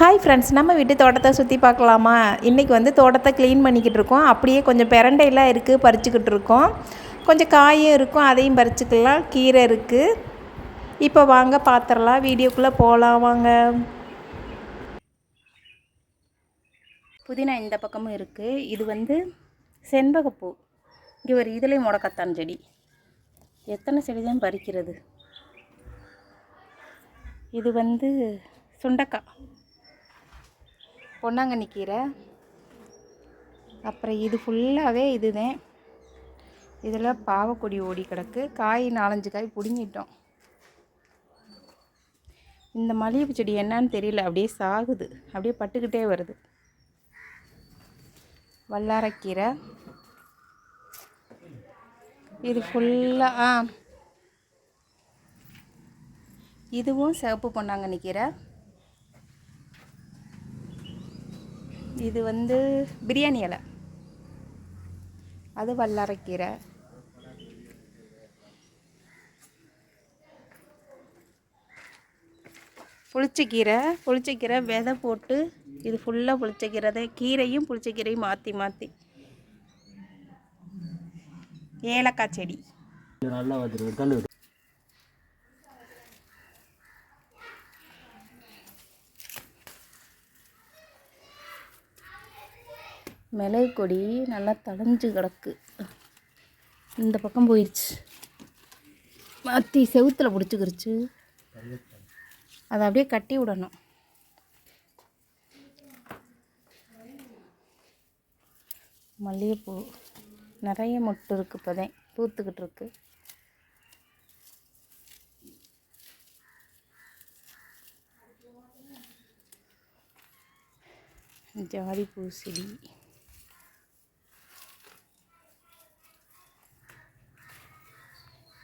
Hi friends நம்ம வீட்டு தோட்டத்தை சுற்றி பார்க்கலாமா? இன்றைக்கி வந்து தோட்டத்தை க்ளீன் பண்ணிக்கிட்டு இருக்கோம். அப்படியே கொஞ்சம் பெரண்டையெல்லாம் இருக்குது பறிச்சுக்கிட்டு இருக்கோம். கொஞ்சம் காயும் இருக்கும் அதையும் பறிச்சுக்கலாம். கீரை இருக்குது இப்போ வாங்க பார்த்துடலாம் வீடியோக்குள்ளே போகலாம் வாங்க. புதினா இந்த பக்கமும் இருக்குது இது வந்து செண்பகப்பூ. இங்கே ஒரு இதுலேயும் முடக்கத்தான் செடி. எத்தனை செடி தான் பறிக்கிறது? இது வந்து சுண்டக்காய். பொன்னாங்கண்ணி கீரை. அப்புறம் இது ஃபுல்லாகவே இதுதான் இதில் பாவக்கொடி ஓடி கிடக்கு. காய் நாலஞ்சு காய் பிடுங்கிட்டோம். இந்த மல்லிகைப்பூ செடி என்னன்னு தெரியல. அப்படியே சாகுது. அப்படியே பட்டுக்கிட்டே வருது. வல்லாரக்கீரை. இது ஃபுல்லாக ஆ. இதுவும் சிவப்பு பொன்னாங்கண்ணி கீரை. இது வந்து பிரியாணி இலை. அது வல்லாரக்கீரை புளிச்சக்கீரை. புளிச்சக்கீரை விதை போட்டு இது ஃபுல்லாக புளிச்சக்கீரை தான் கீரையும் புளிச்சக்கீரையும் மாற்றி மாற்றி ஏலக்காய் செடி. நல்லா வந்துருக்கு மிளகு கொடி நல்லா தடைஞ்சு கிடக்கு. இந்த பக்கம் போயிடுச்சு மாற்றி செவுத்தில் பிடிச்சிக்கிருச்சு. அதை அப்படியே கட்டி விடணும். மல்லிகைப்பூ. நிறைய மொட்டு இருக்குது இப்போதான் பூத்துக்கிட்டு இருக்கு. ஜாதி பூ செடி.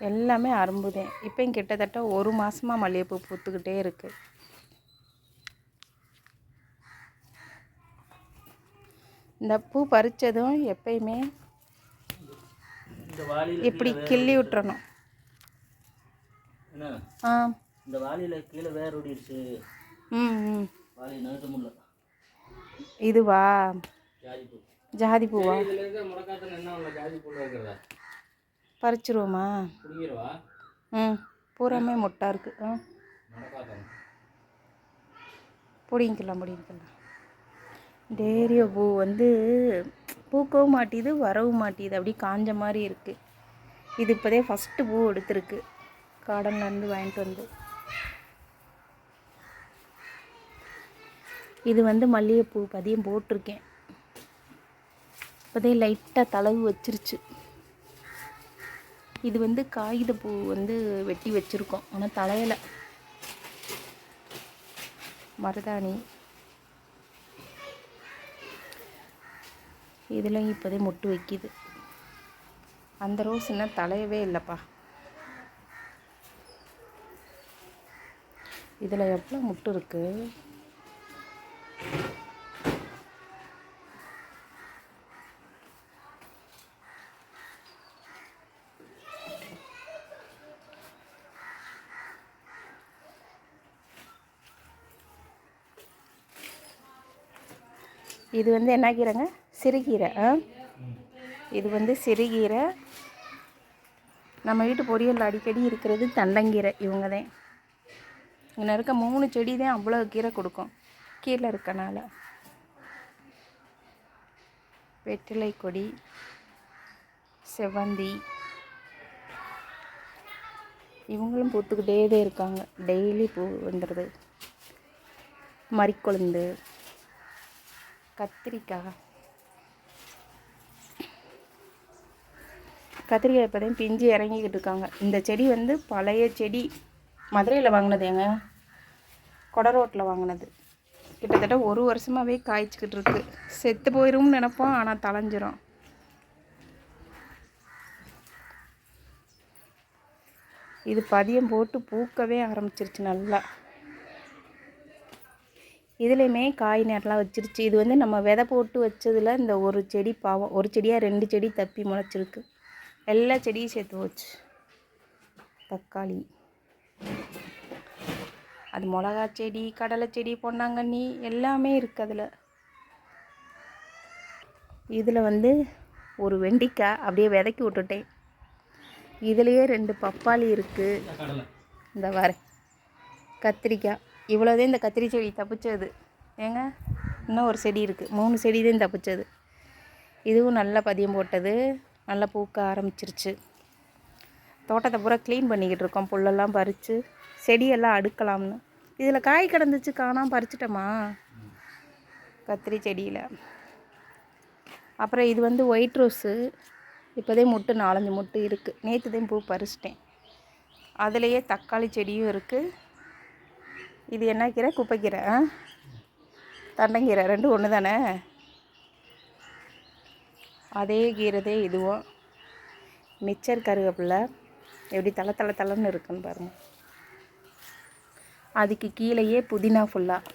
எல்லாமே அரும்புதேன் இப்போயும் கிட்டத்தட்ட ஒரு மாதமாக மல்லிகைப்பூ பூத்துக்கிட்டே இருக்கு. இந்த பூ பறித்ததும் எப்பயுமே இப்படி கிள்ளி விட்டுறணும். ஆ. இந்த வாளியில் கீழே வேர் ஓடிடுச்சு. ம் ம். வாளி நிறுத்த முடியல. இதுவா? ஜாதி பூவா ஜாதி இருக்கிறதா பறிச்சிருவோமா? ம் பூராமே மொட்டா இருக்கு. ஆ. பிடிங்கிக்கலாம் பிடிங்கிக்கலாம் டேரியோ பூ வந்து பூக்கவும் மாட்டிது வரவும் மாட்டிது. அப்படியே காஞ்ச மாதிரி இருக்குது இது இப்போதே ஃபஸ்ட்டு பூ எடுத்திருக்கு. கார்டன்லேருந்து வாங்கிட்டு வந்து. இது வந்து மல்லிகைப்பூ பதியம் போட்டிருக்கேன். இப்போதே லைட்டாக தளவு வச்சிருச்சு. இது வந்து காகிதப்பூ வந்து வெட்டி வச்சுருக்கோம். ஆனால் தலையில். மருதாணி. இதெல்லாம் இப்போதே மொட்டு வைக்கிது. அந்த ரோஸ் இன்னும் தலையவே இல்லைப்பா. இதில் எவ்வளோ முட்டு இருக்குது இது வந்து என்ன கீரைங்க? சிறுகீரை இது வந்து சிறுகீரை. நம்ம வீட்டு பொரியல் அடிக்கடி இருக்கிறது தண்டங்கீரை இவங்க தான் இங்கே இருக்க மூணு செடி தான் அவ்வளோ கீரை கொடுக்கும். கீழே இருக்கனால. வெற்றிலை கொடி செவ்வந்தி. இவங்களும் பூத்துக்கிட்டே தான் இருக்காங்க. டெய்லி பூ வந்துடுது மறிக்கொழுந்து. கத்திரிக்காய். கத்திரிக்காய் இப்போ தான் பிஞ்சு இறங்கிக்கிட்டு இருக்காங்க. இந்த செடி வந்து பழைய செடி மதுரையில் வாங்கினது எங்க கொட ரோட்டில் வாங்கினது. கிட்டத்தட்ட ஒரு வருஷமாகவே காய்ச்சிக்கிட்டு இருக்கு. செத்து போயிரும்னு நினைப்போம் ஆனால் தலைஞ்சிரும் இது பதியம் போட்டு பூக்கவே ஆரம்பிச்சிருச்சு நல்லா. இதுலேயுமே காய் நேரலாம் வச்சிருச்சு. இது வந்து நம்ம விதை போட்டு வச்சதில் இந்த ஒரு செடி பாவம் ஒரு செடியாக ரெண்டு செடி தப்பி முளைச்சிருக்கு. எல்லா செடியும் சேர்த்து போச்சு. தக்காளி. அது மிளகா செடி கடலை செடி பொன்னாங்கண்ணி எல்லாமே இருக்குது அதில். இதில் வந்து ஒரு வெண்டிக்காய் அப்படியே விதைக்கி விட்டுட்டேன். இதுலேயே ரெண்டு பப்பாளி இருக்குது இந்த வரேன். கத்திரிக்காய். இவ்வளோதே இந்த கத்திரி செடி தப்பிச்சது. ஏங்க? இன்னும் ஒரு செடி இருக்குது மூணு செடி தான் தப்பிச்சது. இதுவும் நல்லா பதியம் போட்டது. நல்லா பூக்க ஆரம்பிச்சிருச்சு. தோட்டத்தை பூரா க்ளீன் பண்ணிக்கிட்டு இருக்கோம். புல்லெல்லாம் பறித்து செடியெல்லாம் அடுக்கலாம்னு. இதில் காய் கிடந்துச்சு காணாம பறிச்சிட்டோமா? கத்திரி செடியில். அப்புறம் இது வந்து ஒயிட் ரோஸு இப்போதே முட்டு நாலஞ்சு முட்டு இருக்குது நேற்று தான் பூ பறிச்சிட்டேன். அதுலேயே தக்காளி செடியும் இருக்குது இது என்ன கீரை? குப்பைக்கீரை. ஆ? தண்டங்கீரை. ரெண்டும் ஒன்று தானே? அதே கீரை தான் இதுவும். மிச்சர் கருவேப்பில்லை எப்படி தலை தலை தலைன்னு இருக்குன்னு பாருங்க. அதுக்கு கீழேயே புதினா ஃபுல்லாக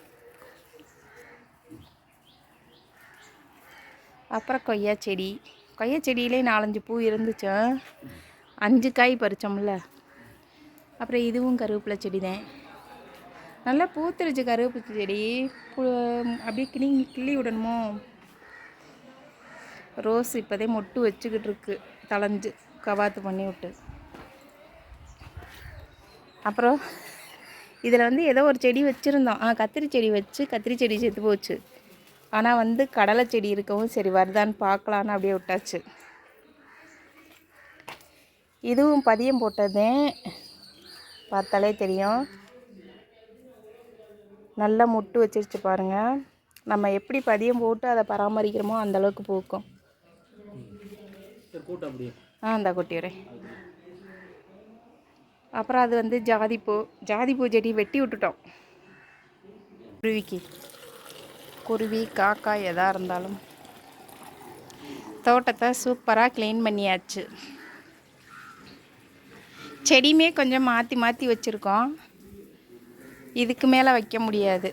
அப்புறம் கொய்யா செடி. கொய்யா செடியிலே நாலஞ்சு பூ இருந்துச்சோம் அஞ்சு காய் பறித்தோம்ல அப்புறம் இதுவும் கருவேப்பிலை செடி தான் நல்லா பூத்துருச்சு கருவேப்பிலை செடி. பூ அப்படியே கிளி கிள்ளி விடணுமோ? ரோஸ் இப்போதே மொட்டு வச்சுக்கிட்டு இருக்கு. தளைஞ்சு கவாத்து பண்ணி விட்டு. அப்புறம் இதில் வந்து ஏதோ ஒரு செடி வச்சுருந்தோம். ஆ கத்திரி செடி வச்சு கத்திரி செடி செத்து போச்சு. ஆனால் வந்து கடலை செடி இருக்கவும் சரி வருதான்னு பார்க்கலான்னு அப்படியே விட்டாச்சு. இதுவும் பதியம் போட்டதே. பார்த்தாலே தெரியும். நல்லா முட்டு வச்சிருச்சு பாருங்கள் நம்ம எப்படி பதியம் போட்டு அதை பராமரிக்கிறோமோ அந்த அளவுக்கு பூக்கும். ஆ இந்த கொட்டிடுறேன் அப்புறம் அது வந்து ஜாதிப்பூ ஜாதிப்பூ செடி வெட்டி விட்டுட்டோம். குருவிக்கு. குருவி காக்கா எதா இருந்தாலும். தோட்டத்தை சூப்பராக க்ளீன் பண்ணியாச்சு. செடியுமே கொஞ்சம் மாற்றி மாற்றி வச்சுருக்கோம். இதுக்கு மேலே வைக்க முடியாது.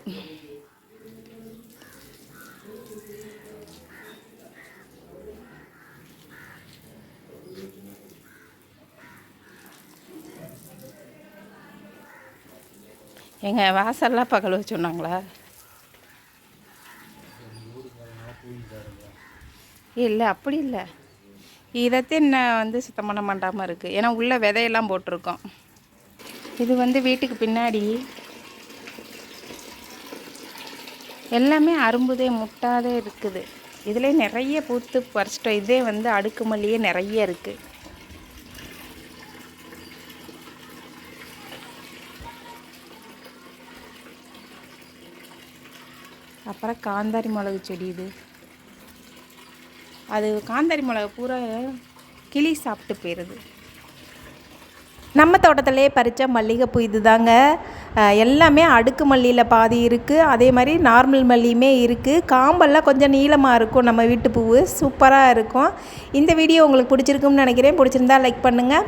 எங்க வாசல்லாம் பகல் வச்சுருந்தாங்களா இல்லை அப்படி இல்லை. இதைத்தான் என்ன வந்து சுத்தம் பண்ண மாட்டாமல் இருக்குது ஏன்னா உள்ளே விதையெல்லாம் போட்டிருக்கோம். இது வந்து வீட்டுக்கு பின்னாடி எல்லாமே அரும்புதே முட்டாதே இருக்குது. இதிலே நிறைய பூத்து பறிச்சிட்டோம். இதே வந்து அடுக்குமல்லியே நிறைய இருக்குது அப்புறம் காந்தாரி மிளகு செடி இது. அது காந்தாரி மிளகு பூரா கிளி சாப்பிட்டு போயிடுது நம்ம தோட்டத்திலே பறித்த மல்லிகைப்பூ இது தாங்க எல்லாமே அடுக்கு மல்லியில் பாதி இருக்குது அதே மாதிரி நார்மல் மல்லியுமே இருக்குது காம்பெல்லாம் கொஞ்சம் நீளமாக இருக்கும் நம்ம வீட்டு பூவு. சூப்பராக இருக்கும். இந்த வீடியோ உங்களுக்கு பிடிச்சிருக்கும்னு நினைக்கிறேன். பிடிச்சிருந்தா லைக் பண்ணுங்கள்